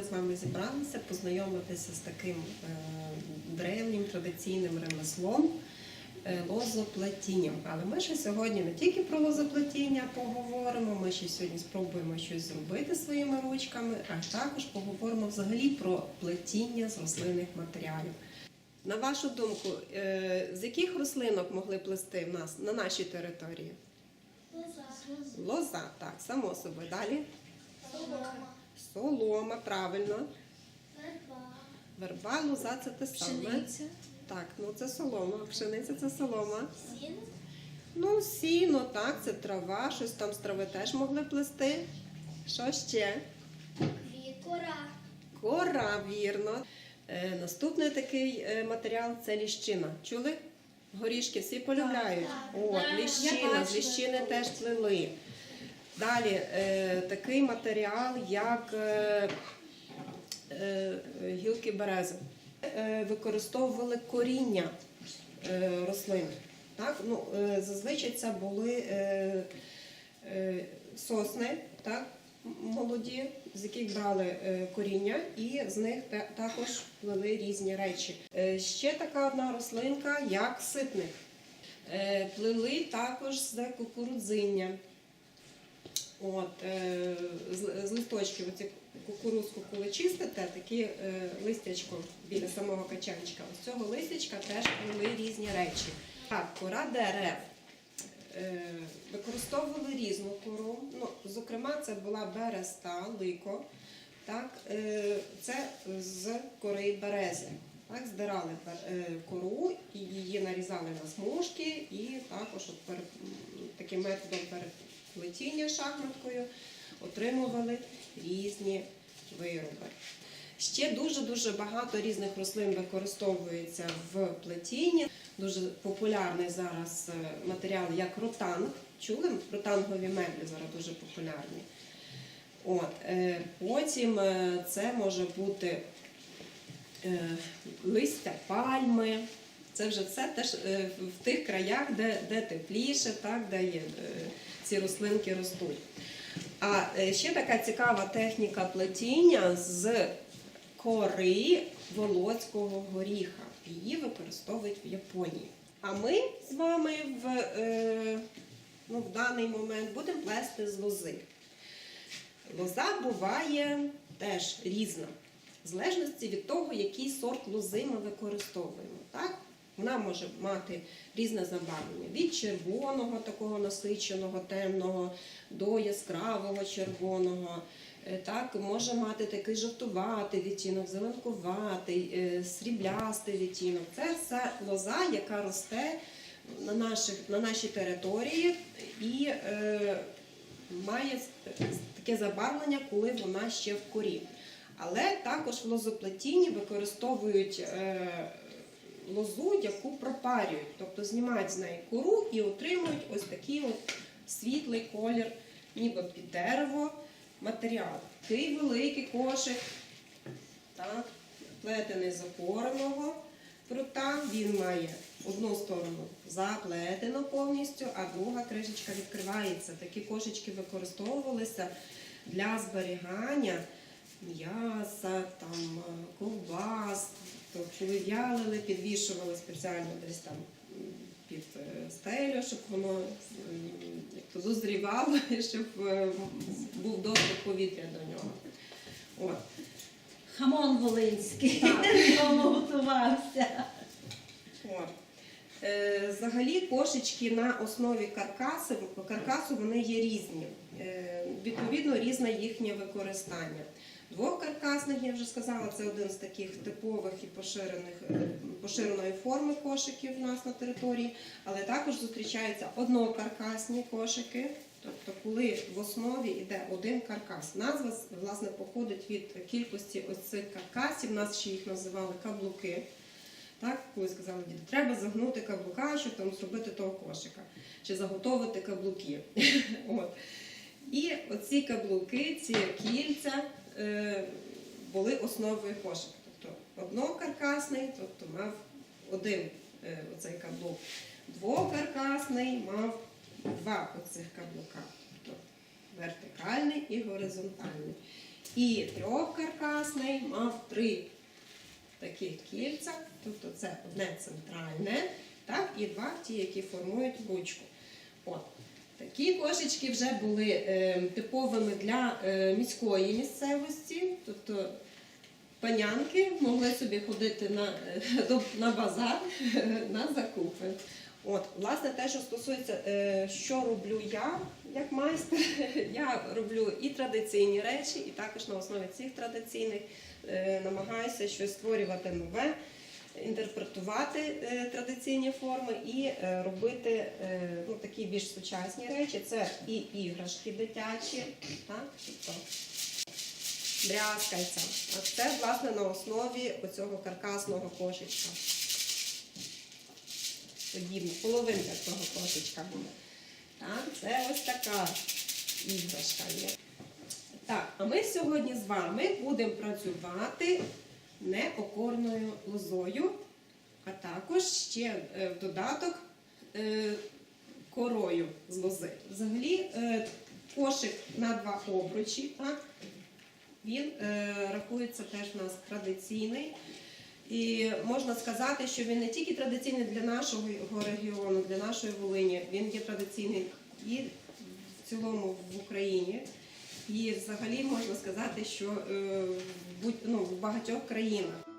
ми з вами зібралися познайомитися з таким е, древнім традиційним ремеслом е, лозоплетінням. Але ми ще сьогодні не тільки про лозоплетіння поговоримо, ми ще сьогодні спробуємо щось зробити своїми ручками, а також поговоримо взагалі про плетіння з рослинних матеріалів. На вашу думку, е, з яких рослинок могли плести в нас на нашій території? Лоза, так, само собою. Далі солома, правильно. Верба, лоза це те саме. Пшениця. Так, ну це солома. Пшениця це солома. Сіно. Ну, сіно, так, це трава, щось там з трави теж могли плести. Що ще? Кора. Кора, вірно. Е, наступний такий е, матеріал це ліщина. Чули? Горішки всі полюбляють. О, Так. ліщина, з ліщини теж плели. Далі е, такий матеріал, як е, е, гілки берези. Використовували коріння рослин. Так? Ну, зазвичай це були сосни, так? молоді, з яких брали коріння, і з них та- також плели різні речі. Ще така одна рослинка, як ситник. Плели також з кукурудзиння. От, е, з, з листочків, оці кукурузку, коли чистите, такі е, листячко біля самого качанчика. З цього листячка теж плели різні речі. Так, кора дерев. Е, використовували різну кору. Ну, зокрема, це була береста, лико. Так, е, це з кори берези. Так, здирали е, кору, її нарізали на смужки, і також от таким методом переплетіння шахматкою отримували різні вироби. Ще дуже-дуже багато різних рослин використовується в плетінні. Дуже популярний зараз е, матеріал, як ротанг. Чули? Ротангові меблі зараз дуже популярні. От, е, потім е, це може бути листя пальми. Це вже все теж в тих краях, де, де тепліше, так, де є, ці рослинки ростуть. А е, ще така цікава техніка плетіння з кори волоцького горіха. Її використовують в Японії. А ми з вами в, е, ну, в даний момент будемо плести з лози. Лоза буває теж різна, в залежності від того, який сорт лози ми використовуємо. Так? Вона може мати різне забарвлення від червоного, такого насиченого, темного до яскравого червоного. Е, Так, може мати такий жовтуватий відтінок, зеленкуватий, е, сріблястий відтінок. Це все лоза, яка росте на, наших, на нашій території і е, має таке забарвлення, коли вона ще в корі. Але також в лозоплетінні використовують е, лозу, яку пропарюють, тобто знімають з неї кору і отримують ось такий от світлий колір, ніби під дерево матеріал. Такий великий кошик, так, плетений з опореного прута. Він має одну сторону заплетено повністю, а друга кришечка відкривається. Такі кошечки використовувалися для зберігання м'яса, там, е, ковбас, тобто в'ялили, підвішували спеціально десь там під е, стелю, щоб воно як то дозрівало, і щоб е, був доступ повітря до нього. От. Хамон Волинський. Готувався. От. Е, Взагалі кошечки на основі каркасу, каркасу вони є різні. Е, Відповідно, різне їхнє використання. Двохкаркасних, я вже сказала, це один з таких типових і поширених, е, поширеної форми кошиків у нас на території, але також зустрічаються однокаркасні кошики, тобто коли в основі йде один каркас. Назва власне походить від кількості ось цих каркасів, нас ще їх називали каблуки. Так, коли сказали, діти, треба загнути каблука, щоб там зробити того кошика, чи заготовити каблуки. І оці каблуки, ці кільця були основою кошика. Тобто однокаркасний, тобто мав один е, оцей каблук, двокаркасний мав два оцих каблука. Тобто вертикальний і горизонтальний. І трьохкаркасний мав три таких кільця, тобто це одне центральне, так, і два ті, які формують ручку. От. Такі кошечки вже були е, типовими для е, міської місцевості, тобто панянки могли собі ходити на, е, на базар на закупи. От, власне, те, що стосується, е, що роблю я як майстер, я роблю і традиційні речі, і також на основі цих традиційних е, намагаюся щось створювати нове, інтерпретувати е, традиційні форми і е, робити е, ну, такі більш сучасні речі. Це і іграшки дитячі, так? тобто брязкальця. А це, власне, на основі оцього каркасного кошечка. Подібно, половинка цього кошечка буде. Так, це ось така іграшка є. Так, а ми сьогодні з вами будемо працювати не окорною лозою, а також ще е, в додаток е, корою з лози. Взагалі, е, кошик на два обручі, він рахується теж у нас традиційний. І можна сказати, що він не тільки традиційний для нашого регіону, для нашої Волині, він є традиційний і в цілому в Україні. І взагалі можна сказати, що е, будь- ну, в багатьох країнах.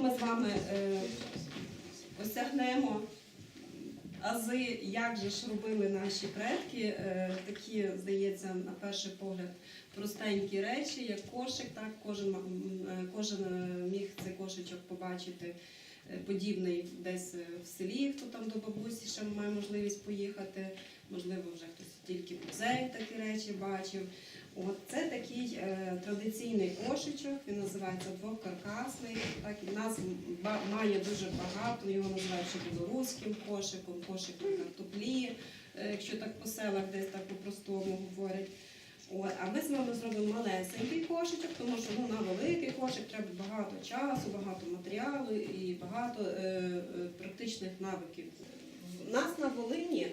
Ми з вами е, осягнемо ази, як же ж робили наші предки. Е, такі, здається, на перший погляд, простенькі речі, як кошик. Так, кожен, е, кожен е, міг цей кошечок побачити е, подібний десь в селі, хто там до бабусі ще має можливість поїхати. Можливо, вже хтось тільки в музеї такі речі бачив. От це такий е, традиційний кошечок, він називається двокаркасний. Так, і ба- має дуже багато, його називають білоруським кошиком, кошик на картоплі, е, якщо так по селах десь так по-простому говорять. От, а ми з вами зробимо малесенький кошечок, тому що ну, на великий кошик треба багато часу, багато матеріалу і багато е, е, практичних навиків. В нас на Волині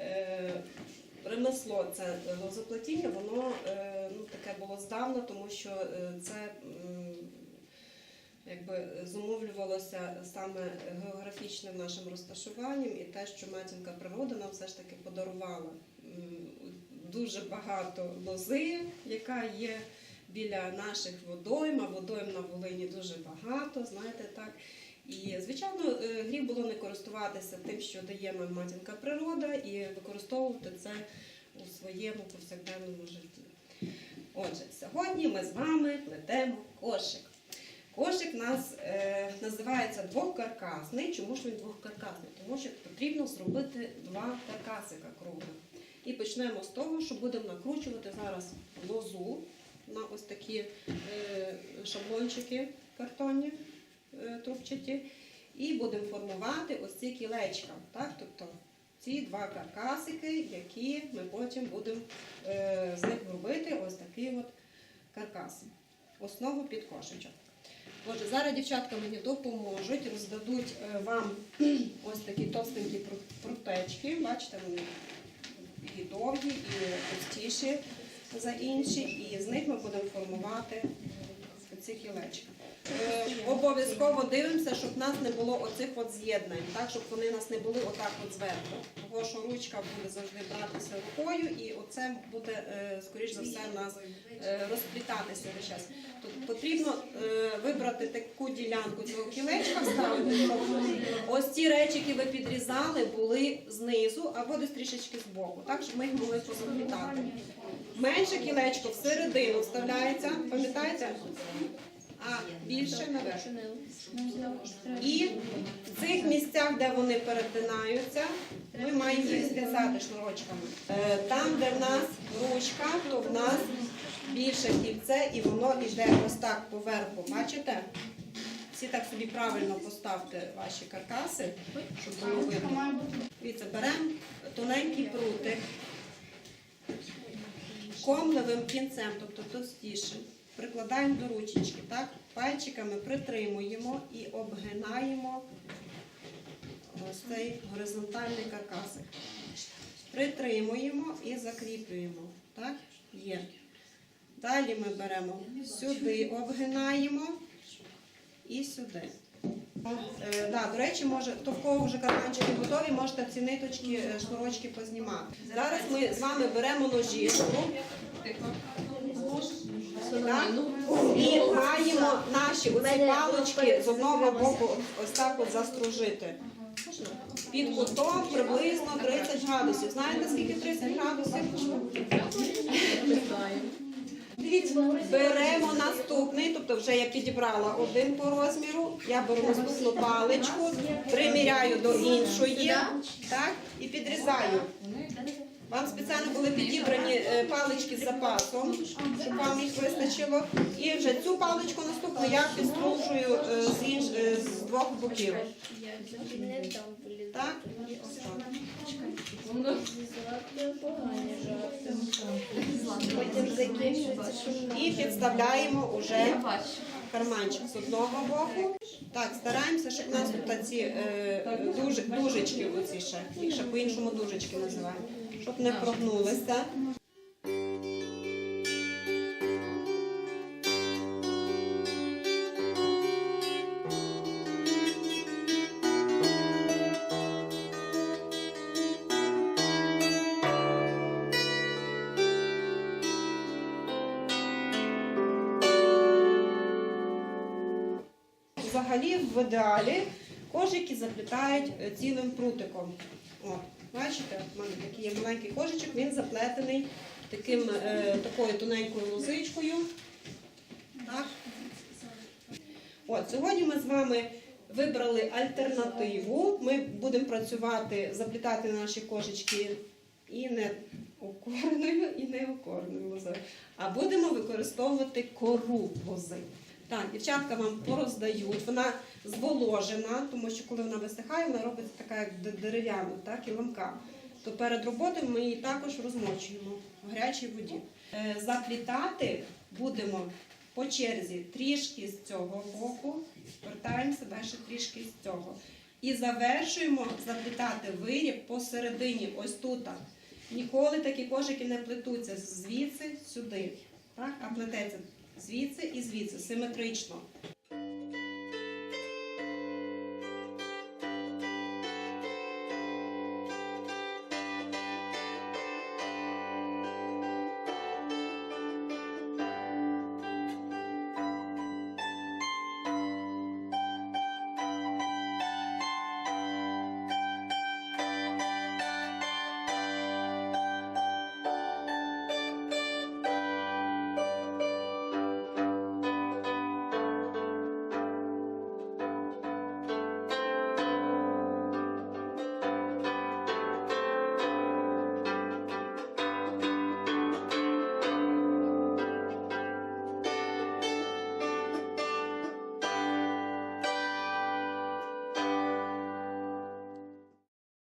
е, ремесло це лозоплетіння, воно е, ну, таке було здавна, тому що е, це якби зумовлювалося саме географічним нашим розташуванням і те, що матінка природа нам все ж таки подарувала дуже багато лози, яка є біля наших водойм, а водойм на Волині дуже багато, знаєте так. І, звичайно, е, гріх було не користуватися тим, що дає нам матінка природа, і використовувати це у своєму повсякденному житті. Отже, сьогодні ми з вами плетемо кошик. Кошик у нас е, називається двохкаркасний. Чому ж він двохкаркасний? Тому що потрібно зробити два каркасика круглих. І почнемо з того, що будемо накручувати зараз лозу на ось такі е, шаблончики картонні трубчаті. І будемо формувати ось ці кілечка. Так? Тобто ці два каркасики, які ми потім будемо е, з них робити ось такий от каркас. Основу під кошечок. Отже, зараз дівчатка мені допоможуть, роздадуть е, вам ось такі товстенькі прутечки. Бачите, вони і довгі, і товстіші за інші. І з них ми будемо формувати ці кілечка. Е, Обов'язково дивимося, щоб нас не було оцих от з'єднань, так, щоб вони нас не були отак от зверху. Тому що ручка буде завжди братися рукою, і оце буде, е, скоріш за все, нас е, розплітатися весь час. Тут потрібно вибрати таку ділянку цього кілечка, ставити, щоб ось ці речі, які ви підрізали, були знизу або десь трішечки збоку, так, щоб ми їх могли позаплітати. Менше кілечко всередину вставляється, пам'ятаєте? А більше наверх. І в цих місцях, де вони перетинаються, ми маємо їх зв'язати шнурочками. Е, Там, де в нас ручка, то в нас більше кільце і воно йде ось так поверху. Бачите? Всі так собі правильно поставте ваші каркаси, щоб було видно. Дивіться, беремо тоненький прутик комливим кінцем, тобто товстішим, прикладаємо до ручечки, так? пальчиками притримуємо і обгинаємо ось цей горизонтальний каркасик. Притримуємо і закріплюємо. Так? Є. Далі ми беремо сюди, обгинаємо і сюди. Е, да, до речі, може, хто в кого вже карманчики готові, можете ці ниточки, е, шнурочки познімати. Зараз ми з вами беремо ножішку так, і маємо наші оці палочки з одного боку ось так от застружити. Під кутом приблизно 30 градусів. Знаєте, скільки 30 градусів? Дивіться, Беремо наступний, тобто вже я підібрала один по розміру. Я беру наступну паличку, приміряю до іншої, так, і підрізаю. Вам спеціально були підібрані е, палички з запасом, щоб вам їх вистачило. І вже цю паличку наступну я підстружую е, з, інш... е, з двох боків. Так? І підставляємо уже карманчик з одного боку. Так, стараємося, щоб у нас тут ці е, дуж, дужечки, оці ще, ще по-іншому дужечки називаємо, щоб не прогнулися. Взагалі, в ідеалі кожики заплітають е, цілим прутиком. О, бачите, в мене такий є маленький кожичок, він заплетений таким, е, такою тоненькою лозичкою. Так. От, сьогодні ми з вами вибрали альтернативу. Ми будемо працювати, заплітати наші кошечки і не окорною, і не окорною лозою, а будемо використовувати кору лози. Так, дівчатка вам пороздають. Вона зволожена, тому що коли вона висихає, вона робиться така як дерев'яна, так, і ламка. То перед роботою ми її також розмочуємо в гарячій воді. Е, Заплітати будемо по черзі трішки з цього боку, вертаємося далі трішки з цього. І завершуємо заплітати виріб посередині, ось тут. Ніколи такі кошики не плетуться звідси сюди, так? а плететься звідси і звідси, симетрично.